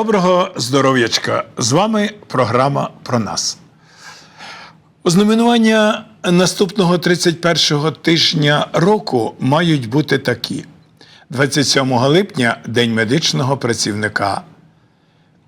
Доброго здоров'ячка! З вами програма про нас. Ознаменування наступного 31-го тижня року мають бути такі: 27 липня День медичного працівника,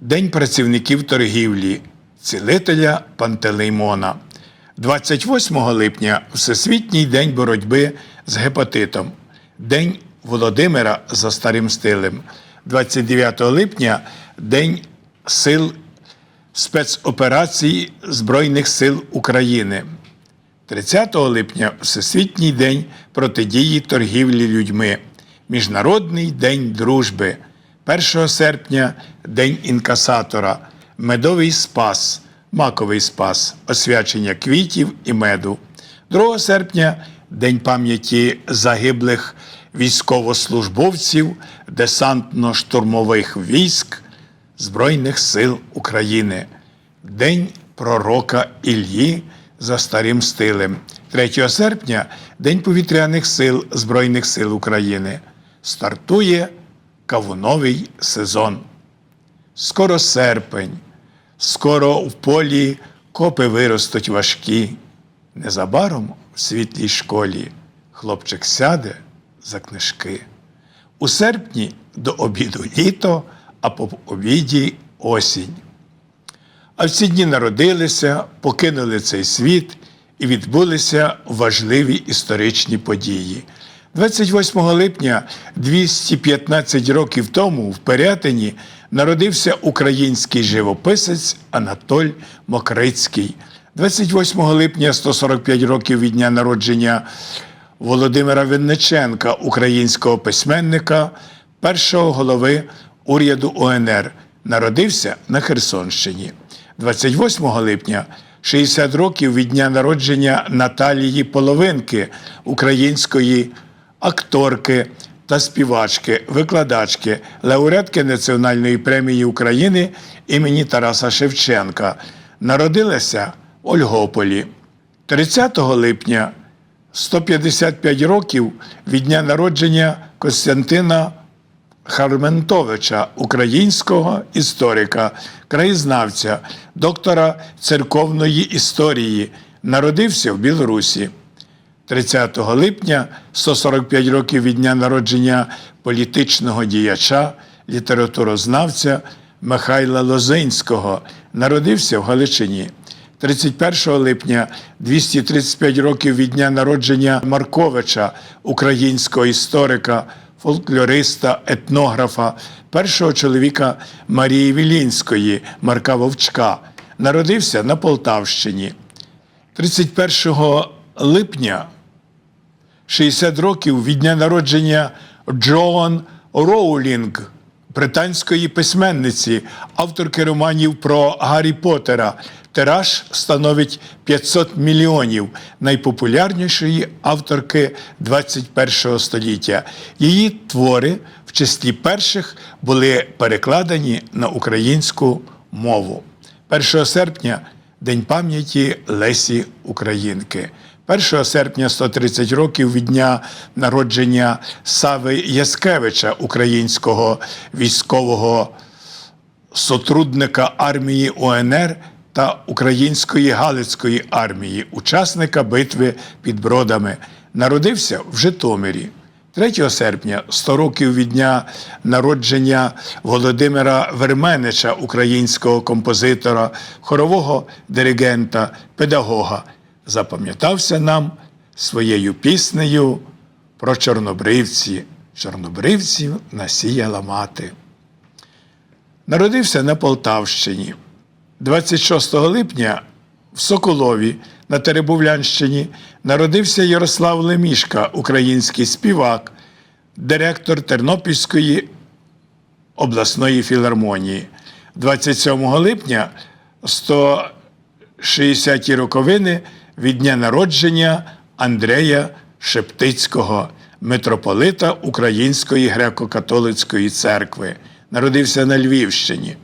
День працівників торгівлі, цілителя Пантелеймона. 28 липня Всесвітній день боротьби з гепатитом, День Володимира за старим стилем. 29 липня День сил спецоперацій Збройних сил України. 30 липня Всесвітній день протидії торгівлі людьми, Міжнародний день дружби, 1 серпня День інкасатора, Медовий спас, Маковий спас, освячення квітів і меду. 2 серпня День пам'яті загиблих військовослужбовців десантно-штурмових військ Збройних сил України. День пророка Іллі за старим стилем. 3 серпня День повітряних сил Збройних сил України. Стартує кавуновий сезон. Скоро серпень, скоро в полі копи виростуть важкі. Незабаром в світлій школі хлопчик сяде за книжки. У серпні до обіду літо, а по обіді осінь. А в ці дні народилися, покинули цей світ і відбулися важливі історичні події. 28 липня 215 років тому в Перятині народився український живописець Анатоль Мокрицький. 28 липня 145 років від дня народження Володимира Винниченка, українського письменника, першого голови уряду УНР, народився на Херсонщині. 28 липня 60 років від дня народження Наталії Половинки, української акторки та співачки, викладачки, лауреатки Національної премії України імені Тараса Шевченка. Народилася в Ольгополі. 30 липня 155 років від дня народження Костянтина Харментовича, українського історика, краєзнавця, доктора церковної історії, народився в Білорусі. 30 липня 145 років від дня народження політичного діяча, літературознавця Михайла Лозинського, народився в Галичині. 31 липня 235 років від дня народження Марковича, українського історика, фольклориста, етнографа, першого чоловіка Марії Вілінської, Марка Вовчка, народився на Полтавщині. 31 липня 60 років від дня народження Джоан Роулінг, британської письменниці, авторки романів про Гаррі Поттера. Тираж становить 500 мільйонів найпопулярнішої авторки 21 століття. Її твори в числі перших були перекладені на українську мову. 1 серпня День пам'яті Лесі Українки. 1 серпня 130 років від дня народження Сави Яскевича, українського військового сотрудника армії УНР та Української Галицької армії, учасника битви під Бродами. Народився в Житомирі. 3 серпня 100 років від дня народження Володимира Верменича, українського композитора, хорового диригента, педагога, запам'ятався нам своєю піснею про чорнобривці. Чорнобривців насіяла мати. Народився на Полтавщині. 26 липня в Соколові на Теребовлянщині народився Ярослав Лемішка, український співак, директор Тернопільської обласної філармонії. 27 липня 160-ті роковини від дня народження Андрея Шептицького, митрополита Української греко-католицької церкви. Народився на Львівщині.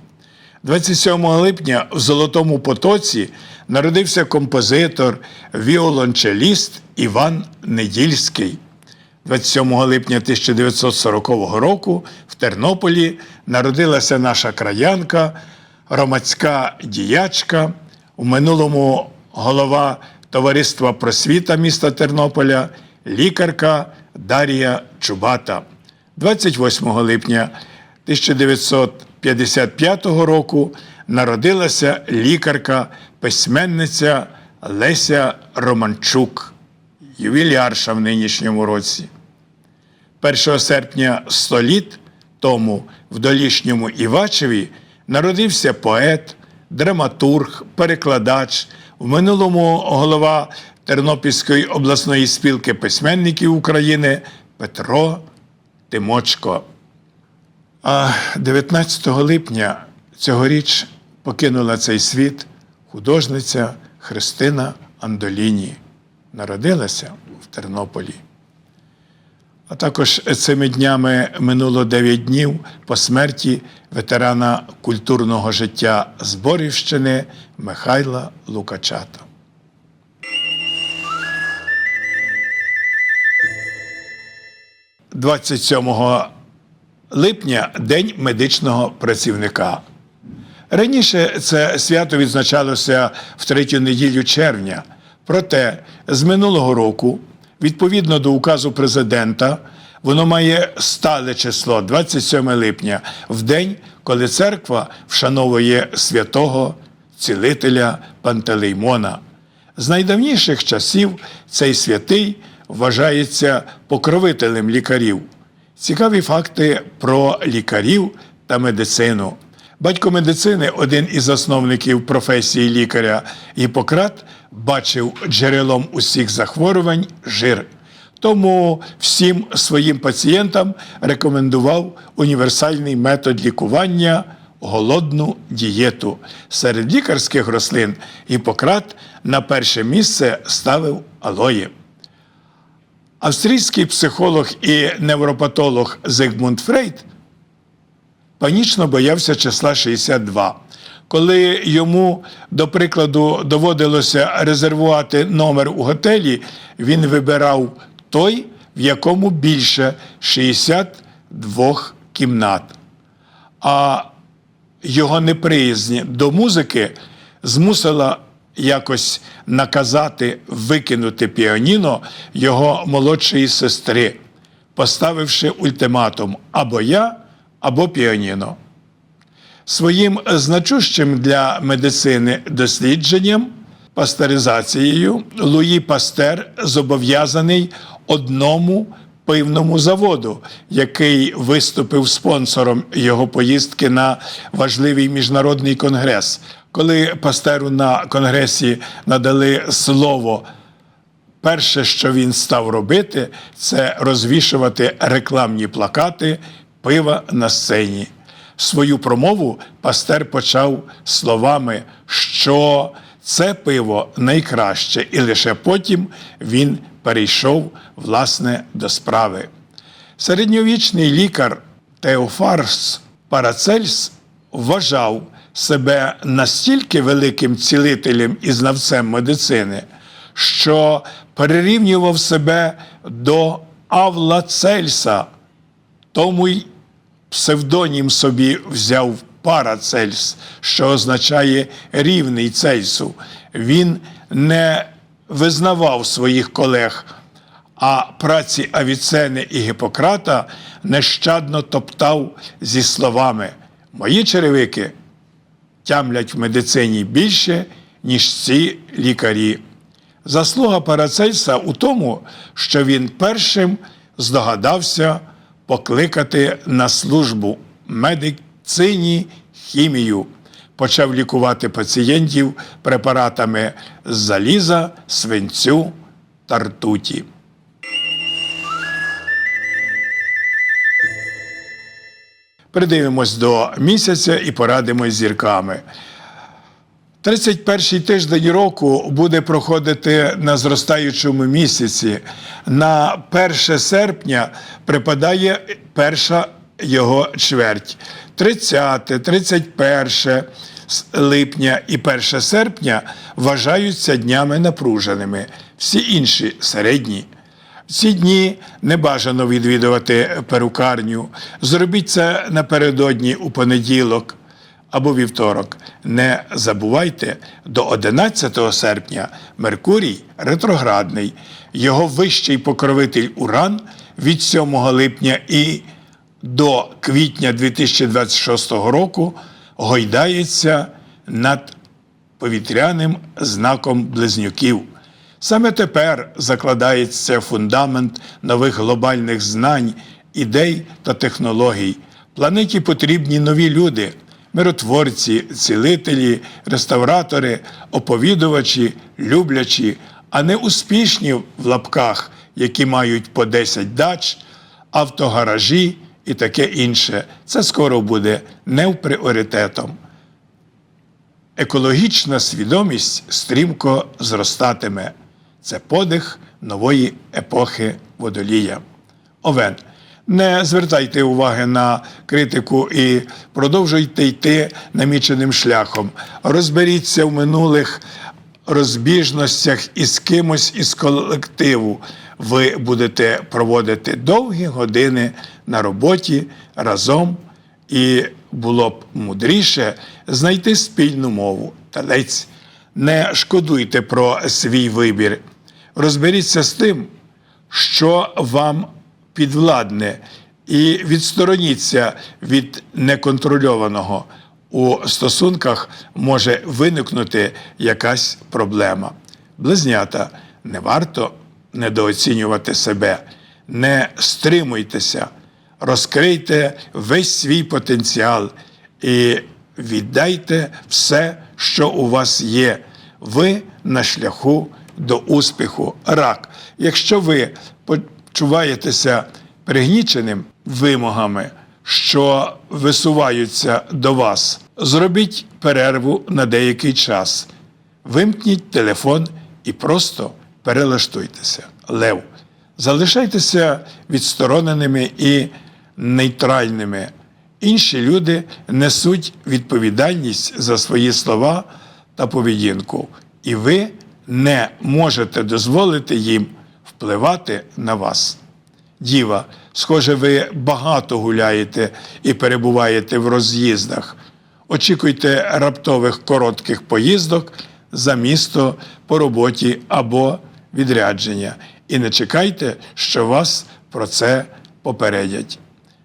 27 липня в Золотому Потоці народився композитор, віолончеліст Іван Недільський. 27 липня 1940 року в Тернополі народилася наша краянка, громадська діячка, у минулому голова Товариства просвіта міста Тернополя, лікарка Дар'я Чубата. 28 липня 1955 року народилася лікарка, письменниця Леся Романчук, ювілярша в нинішньому році. 1 серпня 100 літ тому в долішньому Івачеві народився поет, драматург, перекладач, в минулому голова Тернопільської обласної спілки письменників України Петро Тимочко. А 19 липня цьогоріч покинула цей світ художниця Христина Андоліні. Народилася в Тернополі. А також цими днями минуло 9 днів по смерті ветерана культурного життя Зборівщини Михайла Лукачата. – 27 липня День медичного працівника. Раніше це свято відзначалося в третю неділю червня. Проте з минулого року, відповідно до указу президента, воно має стале число 27 липня, в день, коли церква вшановує святого цілителя Пантелеймона. З найдавніших часів цей святий вважається покровителем лікарів. Цікаві факти про лікарів та медицину. Батько медицини, один із засновників професії лікаря Гіппократ, бачив джерелом усіх захворювань жир. Тому всім своїм пацієнтам рекомендував універсальний метод лікування голодну дієту. Серед лікарських рослин Гіппократ на перше місце ставив алої. Австрійський психолог і невропатолог Зигмунд Фрейд панічно боявся числа 62. Коли йому, до прикладу, доводилося резервувати номер у готелі, він вибирав той, в якому більше 62 кімнат. А його неприязнь до музики змусила якось наказати викинути піаніно його молодшої сестри, поставивши ультиматум або я, або піаніно. Своїм значущим для медицини дослідженням пастеризацією Луї Пастер зобов'язаний одному пивному заводу, який виступив спонсором його поїздки на важливий міжнародний конгрес. Коли Пастеру на конгресі надали слово Перше, що він став робити, це розвішувати рекламні плакати пива на сцені. Свою промову пастер почав словами, що це пиво найкраще, і лише потім він перейшов власне до справи. Середньовічний лікар Теофарс Парацельс вважав себе настільки великим цілителем і знавцем медицини, що перерівнював себе до Авла Цельса, тому й псевдонім собі взяв Парацельс, що означає рівний Цельсу. Він не визнавав своїх колег, а праці Авіцени і Гіппократа нещадно топтав зі словами Мої черевики тямлять в медицині більше, ніж ці лікарі. Заслуга Парацельса у тому, що він першим здогадався покликати на службу медицині хімію, почав лікувати пацієнтів препаратами з заліза, свинцю та ртуті. Придивимось до місяця і порадимось зірками. 31-й тиждень року буде проходити на зростаючому місяці. На 1 серпня припадає перша його чверть. 30, 31 липня і 1 серпня вважаються днями напруженими, всі інші середні. Ці дні не бажано відвідувати перукарню. Зробіть це напередодні у понеділок або вівторок. Не забувайте, до 11 серпня Меркурій ретроградний, його вищий покровитель Уран від 7 липня і до квітня 2026 року гойдається над повітряним знаком близнюків. Саме тепер закладається фундамент нових глобальних знань, ідей та технологій. Планеті потрібні нові люди, миротворці, цілителі, реставратори, оповідувачі, люблячі, а не успішні в лапках, які мають по 10 дач, автогаражі і таке інше. Це скоро буде не пріоритетом. Екологічна свідомість стрімко зростатиме. Це подих нової епохи водолія. Овен. Не звертайте уваги на критику і продовжуйте йти наміченим шляхом. Розберіться в минулих розбіжностях із кимось із колективу. Ви будете проводити довгі години на роботі разом і було б мудріше знайти спільну мову. Талець, не шкодуйте про свій вибір. Розберіться з тим, що вам підвладне, і відстороніться від неконтрольованого. У стосунках може виникнути якась проблема. Близнята, не варто недооцінювати себе, не стримуйтеся розкрийте весь свій потенціал і віддайте все, що у вас є. Ви на шляху до успіху. Рак. Якщо ви почуваєтеся пригніченим вимогами, що висуваються до вас, зробіть перерву на деякий час. Вимкніть телефон і просто перелаштуйтеся. Лев. Залишайтеся відстороненими і нейтральними. Інші люди несуть відповідальність за свої слова та поведінку, і ви не можете дозволити їм впливати на вас. Діва, схоже, ви багато гуляєте і перебуваєте в роз'їздах. Очікуйте раптових коротких поїздок за місто по роботі або відрядження. І не чекайте, що вас про це попередять.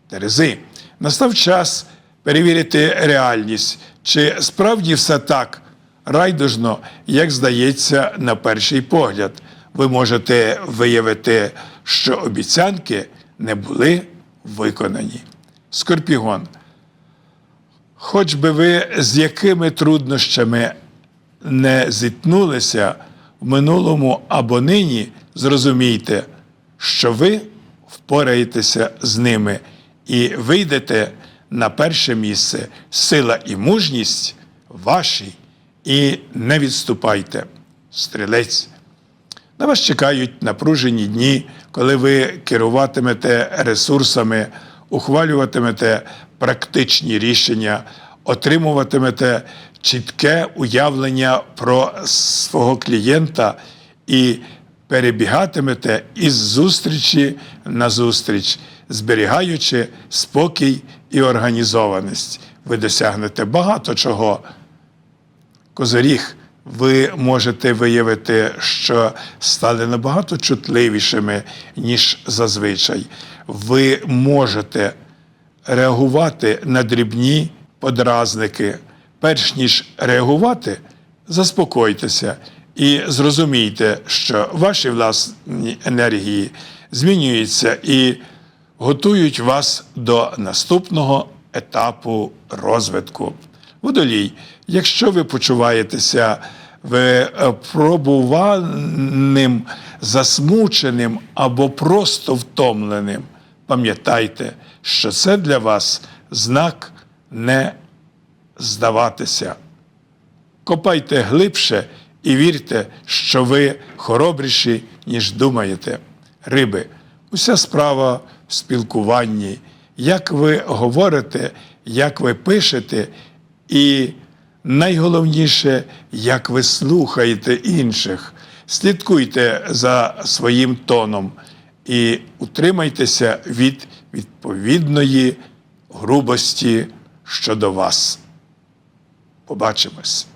Терези, настав час перевірити реальність, чи справді все так райдужно, як здається на перший погляд. Ви можете виявити, що обіцянки не були виконані. Скорпігон. Хоч би ви з якими труднощами не зіткнулися в минулому або нині, зрозумійте, що ви впораєтеся з ними і вийдете на перше місце. Сила і мужність ваші, і не відступайте. Стрілець. На вас чекають напружені дні, коли ви керуватимете ресурсами, ухвалюватимете практичні рішення, отримуватимете чітке уявлення про свого клієнта і перебігатимете із зустрічі на зустріч, зберігаючи спокій і організованість. Ви досягнете багато чого. Козоріг, ви можете виявити, що стали набагато чутливішими, ніж зазвичай. Ви можете реагувати на дрібні подразники. Перш ніж реагувати, заспокойтеся і зрозумійте, що ваші власні енергії змінюються і готують вас до наступного етапу розвитку. Водолій, якщо ви почуваєтеся випробуваним, засмученим або просто втомленим, пам'ятайте, що це для вас знак не здаватися. Копайте глибше і вірте, що ви хоробріші, ніж думаєте. Риби, уся справа спілкуванні, як ви говорите, як ви пишете, і найголовніше, як ви слухаєте інших. Слідкуйте за своїм тоном і утримайтеся від відповідної грубості щодо вас. Побачимось.